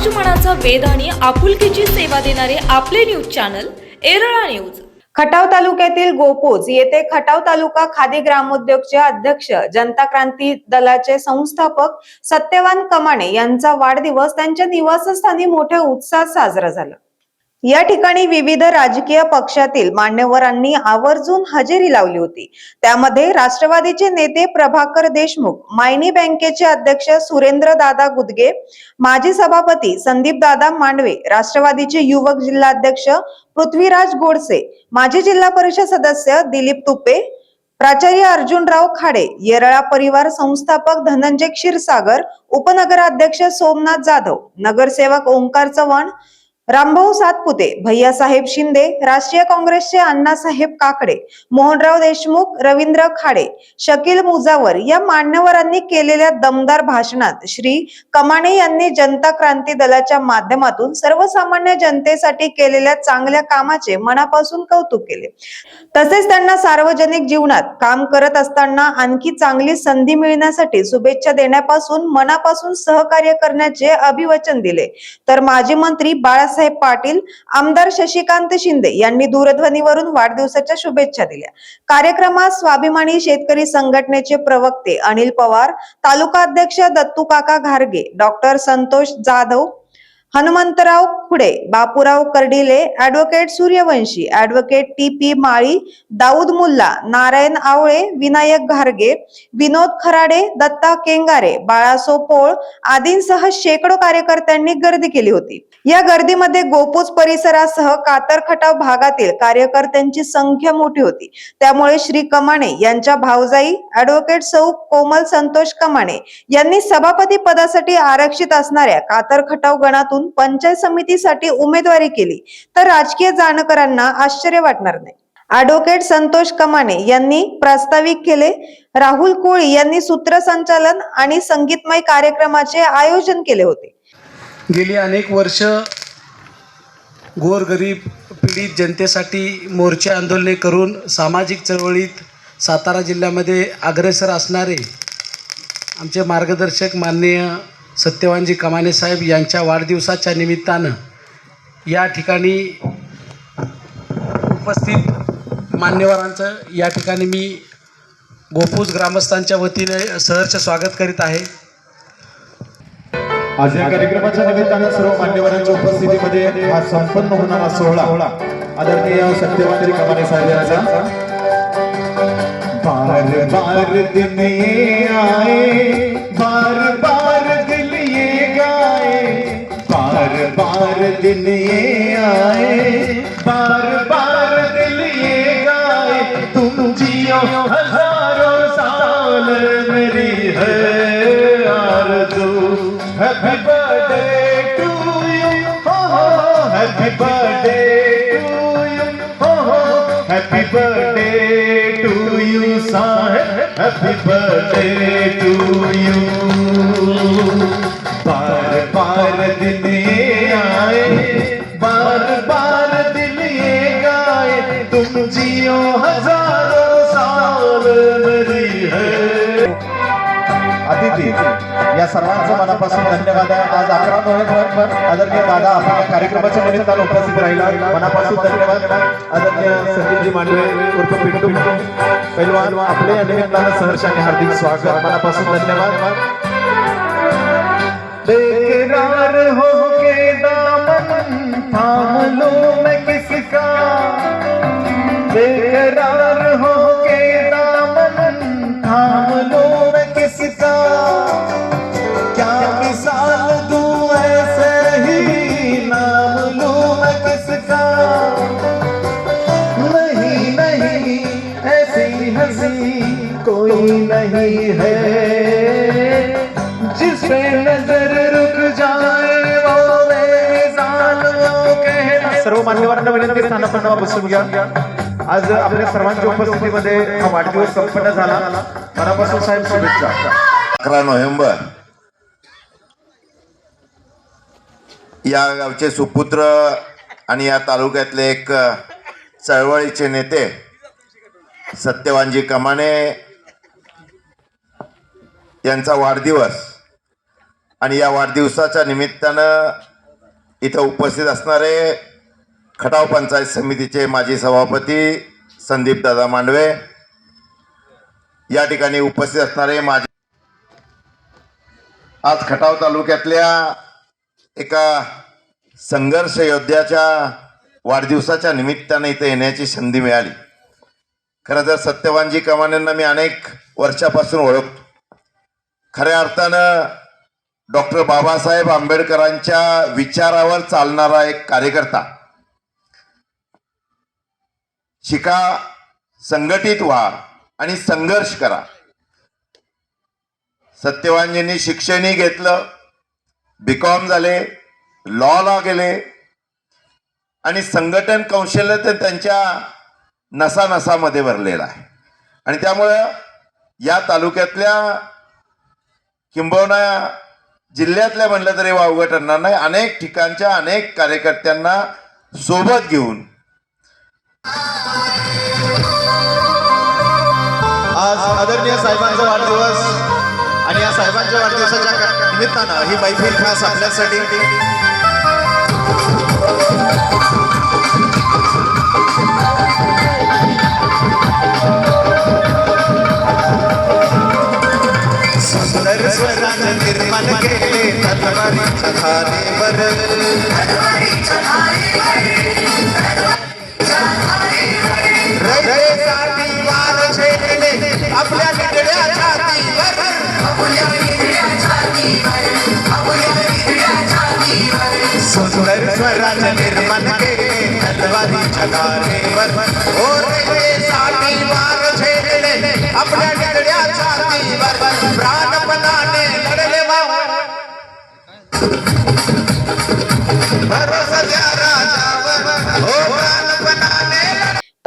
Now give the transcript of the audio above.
समाज मनाचा आणि आपुलकीची सेवा देणारे आपले news channel Erala news. Khatav तालुक्यातील गोपोज येथे खटाव तालुका खादी ग्रामोद्योगचे अध्यक्ष जनता क्रांती दलाचे संस्थापक सत्यवान कमाणे यांचा वाढदिवस त्यांच्या निवासस्थानी मोठ्या उत्साहात साजरा झाला. या ठिकाणी विविध राजकीय पक्षातील मान्यवरांनी आवर्जून हजेरी लावली होती. त्यामध्ये राष्ट्रवादीचे नेते प्रभाकर देशमुख मायनी बँकेचे अध्यक्ष सुरेंद्र दादा गुदगे माजी सभापती संदीप दादा मांडवे राष्ट्रवादीचे युवक जिल्हाध्यक्ष पृथ्वीराज गोडसे माजी जिल्हा परिषद सदस्य दिलीप तुपे प्राचार्य अर्जुनराव खाडे येरळा परिवार संस्थापक धनंजय क्षीरसागर उपनगराध्यक्ष सोमनाथ जाधव नगरसेवक ओंकार चव्हाण रामभाऊ सातपुते भैयासाहेब शिंदे राष्ट्रीय काँग्रेसचे अण्णासाहेब काकडे मोहनराव देशमुख रवींद्र खाडे शकील मुजावर या मान्यवरांनी केलेल्या दमदार भाषणात श्री कमाणे यांनी जनता क्रांती दलाच्या माध्यमातून सर्वसामान्य जनतेसाठी केलेल्या चांगल्या कामाचे मनापासून कौतुक केले. तसेच त्यांना सार्वजनिक जीवनात काम करत असताना आणखी चांगली संधी मिळण्यासाठी शुभेच्छा देण्यापासून मनापासून सहकार्य करण्याचे अभिवचन दिले. तर माजी मंत्री बाळासाहेब पाटील आमदार शशिकांत शिंदे यांनी दूरध्वनीवरून वाढदिवसाच्या शुभेच्छा दिल्या. कार्यक्रमात स्वाभिमानी शेतकरी संघटनेचे प्रवक्ते अनिल पवार तालुका अध्यक्ष दत्तू काका घारगे doctor Santosh Jadhav Hanumantrao Khude Bapurao Kardile advocate Suryavanshi advocate T P माळी दाऊद मुल्ला नारायण आवळे विनायक घारगे विनोद खराडे दत्ता केंगारे बाळासो पोळ आदींसह शेकडो कार्यकर्त्यांनी गर्दी केली होती. या गर्दीमध्ये गोपूज परिसरासह कातरखटाव भागातील कार्यकर्त्यांची संख्या मोठी होती. त्यामुळे श्री कमाणे यांच्या भावजाई ऍडव्होकेट सौ कोमल संतोष कमाणे यांनी सभापती पदासाठी आरक्षित असणाऱ्या कातरखटाव गणातून गणातून पंचायत समितीसाठी उमेदवारी केली. तर राजकीय जाणकारांना आश्चर्य वाटणार नाही. ऍडव्होकेट संतोष कमाने यांनी प्रास्ताविक केले. राहुल कोळी यांनी सूत्रसंचालन आणि संगीतमय कार्यक्रमाचे आयोजन केले होते. गेली अनेक वर्ष गोरगरीब पीडित जनतेसाठी मोर्चे आंदोलने करून सामाजिक चळवळीत सातारा जिल्ह्यामध्ये अग्रेसर असणारे आमचे मार्गदर्शक माननीय सत्यवानजी कमाने साहेब यांच्या वाढदिवसाच्या निमित्तानं या ठिकाणी उपस्थित मान्यवरांचं या ठिकाणी मी गोपूज ग्रामस्थांच्या वतीने सहर्ष स्वागत करीत आहे. आज या कार्यक्रमाच्या निमित्तानं सर्व मान्यवरांच्या उपस्थितीमध्ये हा संपन्न होणारा सोहळा आदरणीय सत्यवान कमाने साहेब यांचा बार बार दिन ये आए बार बार दिन ये आए बार बार दिल ये गाए। तुम जियो हज़ारों साल मेरी है आरज़ू। हैप्पी बर्थडे टू यू हो हो हैप्पी बर्थडे टू यू हो हो। हैप्पी बर्थडे टू यू साहेब। हैप्पी बर्थडे टू यू या सर्वांचं मनापासून धन्यवाद आहे. आज अकरा नोव्हेंबर आदरणीय दादा आपण या कार्यक्रमाच्या निमित्तानं उपस्थित राहिला मनापासून धन्यवाद. आदरणीय संदीपजी मांडवे उर्फ पिंटू पैलवान आपले या निमित्तानं सहर्ष आणि हार्दिक स्वागत. मनापासून धन्यवाद. बेकरार हो के दामन थाम लो मैं किसका? बेकरार हो नहीं है। जिस पे नजर रुक जाए वो सर्व मान्यवरांना विनंती स्थानापन्न बसून घ्या. आज आपल्या सर्वांच्या उपस्थितीमध्ये हा वाढदिवस संपन्न झाला. मनापासून साहेब शुभेच्छा. अकरा नोव्हेंबर. या गावचे सुपुत्र आणि या तालुक्यातले एक चळवळीचे नेते सत्यवानजी कमाने यांचा वाढदिवस. आणि या वाढदिवसाच्या निमित्तानं इथं उपस्थित असणारे खटाव पंचायत समितीचे माजी सभापती संदीप दादा मांडवे या ठिकाणी उपस्थित असणारे माजी आज खटाव तालुक्यातल्या एका संघर्ष योद्ध्याच्या वाढदिवसाच्या निमित्ताने इथं येण्याची संधी मिळाली. खरं तर सत्यवानजी कमानेंना मी अनेक वर्षापासून ओळखतो. खऱ्या अर्थानं डॉक्टर बाबासाहेब आंबेडकरांच्या विचारावर चालणारा एक कार्यकर्ता. शिका संघटित व्हा आणि संघर्ष करा. सत्यवानजींनी शिक्षणही घेतलं बी कॉम झाले लॉला गेले आणि संघटन कौशल्य तर त्यांच्या नसानसामध्ये भरलेलं आहे. आणि त्यामुळं या तालुक्यातल्या किंबहुना जिल्ह्यातल्या म्हणलं तरी वावगं ठरणार नाही अनेक ठिकाणच्या अनेक कार्यकर्त्यांना सोबत घेऊन. आज आदरणीय साहेबांचा वाढदिवस आणि या साहेबांच्या वाढदिवसाच्या निमित्तानं ही मैफिल खास आपल्यासाठी सुंदर स्वरानं निर्माण केले तलवारीच्या धारेवर रयतेसाठी वार झेलले आपल्या निगड्या छातीवर सुंदर स्वरानं निर्माण केले तलवारीच्या धारेवर